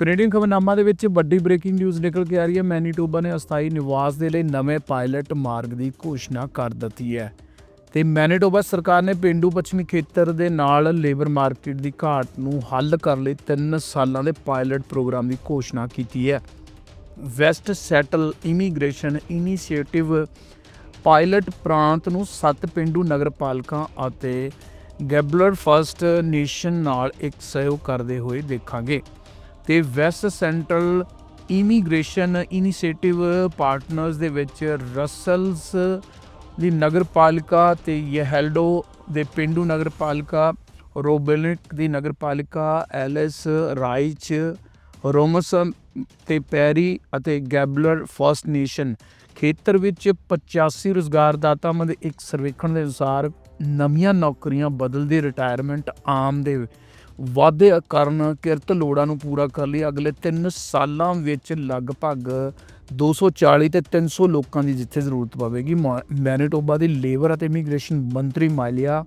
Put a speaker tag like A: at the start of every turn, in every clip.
A: Canadian ਖਬਰਨਾਮਾ ਦੇ ਵਿੱਚ ਵੱਡੀ ਬ੍ਰੇਕਿੰਗ ਨਿਊਜ਼ ਨਿਕਲ ਕੇ ਆ ਰਹੀ ਹੈ। ਮੈਨੀਟੋਬਾ ਨੇ ਅਸਥਾਈ ਨਿਵਾਸ ਦੇ ਲਈ ਨਵੇਂ ਪਾਇਲਟ ਮਾਰਗ ਦੀ ਘੋਸ਼ਣਾ ਕਰ ਦਿੱਤੀ ਹੈ। ਤੇ ਮੈਨੀਟੋਬਾ ਸਰਕਾਰ ਨੇ ਪਿੰਡੂ ਪੱਛਮੀ ਖੇਤਰ ਦੇ ਨਾਲ ਲੇਬਰ ਮਾਰਕੀਟ ਦੀ ਘਾਟ ਨੂੰ ਹੱਲ ਕਰਨ ਲਈ 3 ਸਾਲਾਂ ਦੇ ਪਾਇਲਟ ਪ੍ਰੋਗਰਾਮ ਦੀ ਘੋਸ਼ਣਾ ਕੀਤੀ ਹੈ। West central immigration initiative pilot ਪ੍ਰਾਂਤ ਨੂੰ ਸੱਤ ਪਿੰਡੂ ਨਗਰਪਾਲਿਕਾਂ ਅਤੇ ਗੈਬਲਰ ਫਰਸਟ ਨੇਸ਼ਨ ਨਾਲ ਇੱਕ ਸਹਿਯੋਗ ਕਰਦੇ ਹੋਏ ਦੇਖਾਂਗੇ। ਤੇ west central immigration initiative partners ਦੇ ਵਿੱਚ ਰਸਲਸ ਦੀ ਨਗਰਪਾਲਿਕਾ ਤੇ ਯਹੈਲਡੋ ਦੇ ਪਿੰਡੂ ਨਗਰਪਾਲਿਕਾ, ਰੋਬਿਨਿਕ ਦੀ ਨਗਰਪਾਲਿਕਾ, ਐਲਿਸ ਰਾਈਚ ਰੋਮਸ ਤੇ ਪੈਰੀ ਅਤੇ ਗੈਬਲਰ ਫਰਸਟ ਨੇਸ਼ਨ। ਖੇਤਰ ਵਿੱਚ 85 ਰੁਜ਼ਗਾਰਦਾਤਾਵਾਂ ਦੇ ਇੱਕ ਸਰਵੇਖਣ ਦੇ ਅਨੁਸਾਰ ਨਵੀਆਂ ਨੌਕਰੀਆਂ ਬਦਲਦੇ ਰਿਟਾਇਰਮੈਂਟ ਆਮ ਦੇ ਵਾਧੇ ਕਾਰਨ ਕਿਰਤ ਲੋੜਾਂ ਨੂੰ ਪੂਰਾ ਕਰਨ ਲਈ। ਅਗਲੇ 3 ਸਾਲਾਂ ਵਿੱਚ ਲਗਭਗ 240 ਤੇ 300 ਲੋਕਾਂ ਦੀ ਜਿੱਥੇ ਜ਼ਰੂਰਤ ਪਵੇਗੀ, ਮਾ- ਮੈਨੀਟੋਬਾ ਦੀ ਲੇਬਰ ਅਤੇ ਇਮੀਗ੍ਰੇਸ਼ਨ ਮੰਤਰੀ ਮਾਲੀਆ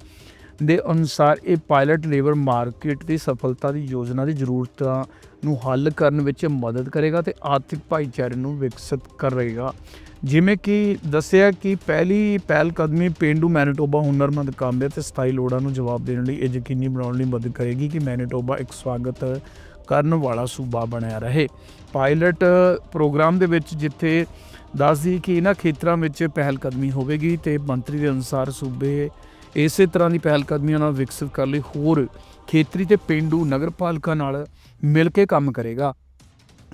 A: ਦੇ ਅਨੁਸਾਰ ਇਹ ਪਾਇਲਟ ਲੇਬਰ ਮਾਰਕੀਟ ਦੀ ਸਫਲਤਾ ਦੀ ਯੋਜਨਾ ਦੀ ਜ਼ਰੂਰਤਾਂ ਨੂੰ ਹੱਲ ਕਰਨ ਵਿੱਚ ਮਦਦ ਕਰੇਗਾ ਤੇ ਆਰਥਿਕ ਭਾਈਚਾਰੇ ਨੂੰ ਵਿਕਸਿਤ ਕਰੇਗਾ। ਜਿਵੇਂ ਕਿ ਦੱਸਿਆ ਕਿ ਪਹਿਲੀ ਪਹਿਲ ਕਦਮੀ ਪਿੰਡੂ ਮੈਨੀਟੋਬਾ ਹੁਨਰਮੰਦ ਕਾਮੇ ਤੇ ਸਥਾਈ ਲੋੜਾਂ ਨੂੰ ਜਵਾਬ ਦੇਣ ਲਈ ਇਹ ਯਕੀਨੀ ਬਣਾਉਣ ਲਈ ਮਦਦ ਕਰੇਗੀ ਕਿ ਮੈਨੀਟੋਬਾ ਇੱਕ ਸਵਾਗਤ ਕਰਨ ਵਾਲਾ ਸੂਬਾ ਬਣਿਆ ਰਹੇ। ਪਾਇਲਟ ਪ੍ਰੋਗਰਾਮ ਦੇ ਵਿੱਚ ਜਿੱਥੇ ਦੱਸਦੀ ਕਿ ਇਹਨਾਂ ਖੇਤਰਾਂ ਵਿੱਚ ਪਹਿਲ ਕਦਮੀ ਹੋਵੇਗੀ ਤੇ ਮੰਤਰੀ ਦੇ ਅਨੁਸਾਰ ਸੂਬੇ ਇਸੇ ਤਰ੍ਹਾਂ ਦੀ ਪਹਿਲ ਕਦਮੀਆਂ ਨਾਲ ਵਿਕਸਿਤ ਕਰਨ ਲਈ ਹੋਰ ਖੇਤਰੀ ਤੇ ਪਿੰਡੂ ਨਗਰਪਾਲਿਕਾ ਨਾਲ ਮਿਲ ਕੇ ਕੰਮ ਕਰੇਗਾ।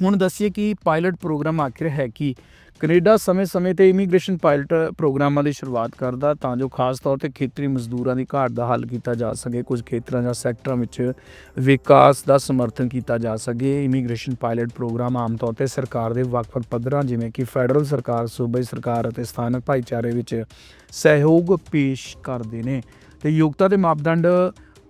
A: ਹੁਣ ਦੱਸੀਏ ਕਿ ਪਾਇਲਟ ਪ੍ਰੋਗਰਾਮ ਆਖਿਰ ਹੈ ਕਿ? ਕੈਨੇਡਾ ਸਮੇਂ-ਸਮੇਂ ਤੇ ਇਮੀਗ੍ਰੇਸ਼ਨ ਪਾਇਲਟ ਪ੍ਰੋਗਰਾਮਾਂ ਦੀ ਸ਼ੁਰੂਆਤ ਕਰਦਾ, ਤਾਂ ਜੋ ਖਾਸ ਤੌਰ ਤੇ ਖੇਤਰੀ ਮਜ਼ਦੂਰਾਂ ਦੀ ਘਾਟ ਦਾ ਹੱਲ ਕੀਤਾ ਜਾ ਸਕੇ, ਕੁਝ ਖੇਤਰਾਂ ਜਾਂ ਸੈਕਟਰਾਂ ਵਿੱਚ ਵਿਕਾਸ ਦਾ ਸਮਰਥਨ ਕੀਤਾ ਜਾ ਸਕੇ। ਇਮੀਗ੍ਰੇਸ਼ਨ ਪਾਇਲਟ ਪ੍ਰੋਗਰਾਮ ਆਮ ਤੌਰ ਤੇ ਸਰਕਾਰ ਦੇ ਵੱਖ-ਵੱਖ ਪੱਧਰਾਂ, ਜਿਵੇਂ ਕਿ ਫੈਡਰਲ ਸਰਕਾਰ ਸੂਬਾਈ ਸਰਕਾਰ ਅਤੇ ਸਥਾਨਕ ਭਾਈਚਾਰੇ ਵਿੱਚ ਸਹਿਯੋਗ ਪੇਸ਼ ਕਰਦੇ ਨੇ। ਤੇ ਯੋਗਤਾ ਦੇ ਮਾਪਦੰਡ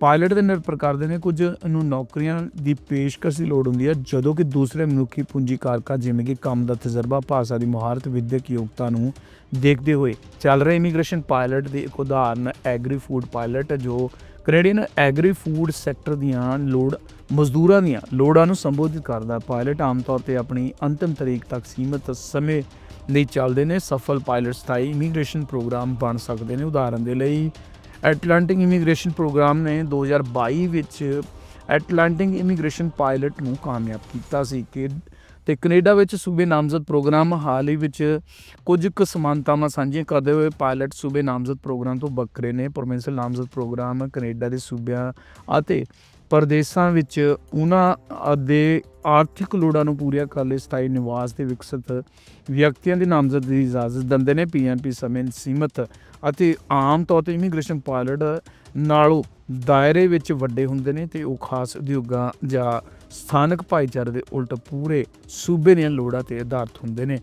A: ਪਾਇਲਟ ਦੇ ਨਿਰਭਰ ਕਰਦੇ ਨੇ, ਕੁਝ ਨੂੰ ਨੌਕਰੀਆਂ ਦੀ ਪੇਸ਼ਕਸ਼ ਦੀ ਲੋੜ ਹੁੰਦੀ ਹੈ, ਜਦੋਂ ਕਿ ਦੂਸਰੇ ਮਨੁੱਖੀ ਪੂੰਜੀ ਕਾਰਕਾਂ ਜਿਵੇਂ ਕਿ ਕੰਮ ਦਾ ਤਜਰਬਾ, ਭਾਸ਼ਾ ਦੀ ਮਹਾਰਤ, ਵਿਦਿਅਕ ਯੋਗਤਾ ਨੂੰ ਦੇਖਦੇ ਹੋਏ ਚੱਲ ਰਹੇ ਇਮੀਗ੍ਰੇਸ਼ਨ ਪਾਇਲਟ ਦੇ ਇੱਕ ਉਦਾਹਰਨ ਐਗਰੀ ਫੂਡ ਪਾਇਲਟ, ਜੋ ਕੈਨੇਡੀਅਨ ਐਗਰੀ ਫੂਡ ਸੈਕਟਰ ਦੀਆਂ ਲੋੜ, ਮਜ਼ਦੂਰਾਂ ਦੀਆਂ ਲੋੜਾਂ ਨੂੰ ਸੰਬੋਧਿਤ ਕਰਦਾ ਪਾਇਲਟ ਆਮ ਤੌਰ ਤੇ ਆਪਣੀ ਅੰਤਿਮ ਤਰੀਕ ਤੱਕ ਸੀਮਤ ਸਮੇਂ ਲਈ ਚੱਲਦੇ ਨੇ, ਸਫਲ ਪਾਇਲਟ ਸਥਾਈ ਇਮੀਗ੍ਰੇਸ਼ਨ ਪ੍ਰੋਗਰਾਮ ਬਣ ਸਕਦੇ ਨੇ। ਉਦਾਹਰਨ ਦੇ ਲਈ ਐਟਲਾਂਟਿਕ ਇਮੀਗ੍ਰੇਸ਼ਨ ਪ੍ਰੋਗਰਾਮ ਨੇ 2022 ਵਿੱਚ ਐਟਲਾਂਟਿਕ ਇਮੀਗ੍ਰੇਸ਼ਨ ਪਾਇਲਟ ਨੂੰ ਕਾਮਯਾਬ ਕੀਤਾ ਸੀ ਕਿ ਤੇ ਕੈਨੇਡਾ ਵਿੱਚ ਸੂਬੇ ਨਾਮਜ਼ਦ ਪ੍ਰੋਗਰਾਮ ਹਾਲ ਹੀ ਵਿੱਚ ਕੁਝ ਕੁ ਸਮਾਨਤਾਵਾਂ ਸਾਂਝੀਆਂ ਕਰਦੇ ਹੋਏ ਪਾਇਲਟ ਸੂਬੇ ਨਾਮਜ਼ਦ ਪ੍ਰੋਗਰਾਮ ਤੋਂ ਵੱਖਰੇ ਨੇ। ਪ੍ਰੋਵਿੰਸ਼ਲ ਨਾਮਜ਼ਦ ਪ੍ਰੋਗਰਾਮ ਕੈਨੇਡਾ ਦੇ ਸੂਬਿਆਂ ਅਤੇ ਪ੍ਰਦੇਸ਼ਾਂ ਵਿੱਚ ਉਹਨਾਂ ਦੇ ਆਰਥਿਕ ਲੋੜਾਂ ਨੂੰ ਪੂਰੀਆਂ ਕਰਨ ਲਈ ਸਥਾਈ ਨਿਵਾਸ ਦੇ ਵਿਕਸਿਤ ਵਿਅਕਤੀਆਂ ਦੀ ਨਾਮਜ਼ਦ ਦੀ ਇਜਾਜ਼ਤ ਦਿੰਦੇ ਨੇ ਪੀਐਨਪੀ ਸਮੇਂ ਸੀਮਤ ਅਤੇ ਆਮ ਤੌਰ ਤੇ ਇਮੀਗ੍ਰੇਸ਼ਨ ਪਾਇਲਟ ਨਾਲੋਂ ਦਾਇਰੇ ਵਿੱਚ ਵੱਡੇ ਹੁੰਦੇ ਨੇ ਤੇ ਉਹ ਖਾਸ ਉਦਯੋਗਾਂ ਜਾਂ ਸਥਾਨਕ ਭਾਈਚਾਰੇ ਦੇ ਉਲਟ ਪੂਰੇ ਸੂਬੇ ਦੀਆਂ ਲੋੜਾਂ ਤੇ ਆਧਾਰਿਤ ਹੁੰਦੇ ਨੇ।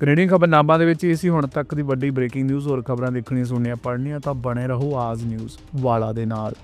A: ਕੈਨੇਡੀਅਨ ਖਬਰਨਾਮਾ ਦੇ ਵਿੱਚ ਇਹ ਸੀ, ਹੁਣ ਤੱਕ ਦੀ ਵੱਡੀ ਬ੍ਰੇਕਿੰਗ ਨਿਊਜ਼ ਹੋਰ ਖਬਰਾਂ ਦੇਖਣੀਆਂ ਸੁਣਨੀਆਂ, ਪੜ੍ਹਨੀਆਂ ਤਾਂ ਬਣੇ ਰਹੋ ਆਜ਼ ਨਿਊਜ਼ ਵਾਲਾ ਦੇ ਨਾਲ।